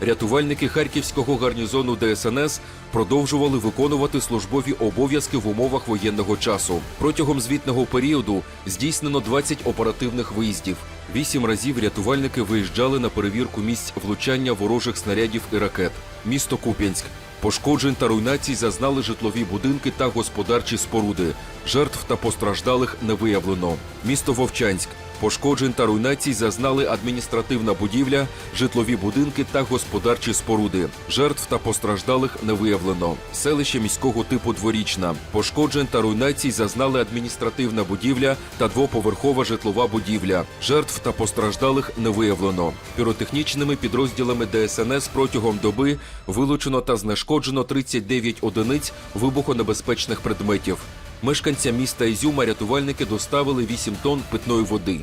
Рятувальники харківського гарнізону ДСНС продовжували виконувати службові обов'язки в умовах воєнного часу. Протягом звітного періоду здійснено 20 оперативних виїздів. Вісім разів рятувальники виїжджали на перевірку місць влучання ворожих снарядів і ракет. Місто Куп'янськ. Пошкоджень та руйнацій зазнали житлові будинки та господарчі споруди. Жертв та постраждалих не виявлено. Місто Вовчанськ. Пошкоджень та руйнацій зазнали адміністративна будівля, житлові будинки та господарчі споруди. Жертв та постраждалих не виявлено. Селище міського типу дворічна. Пошкоджень та руйнацій зазнали адміністративна будівля та двоповерхова житлова будівля. Жертв та постраждалих не виявлено. Піротехнічними підрозділами ДСНС протягом доби вилучено та знешкоджено 39 одиниць вибухонебезпечних предметів. Мешканцям міста Ізюма рятувальники доставили 8 тонн питної води.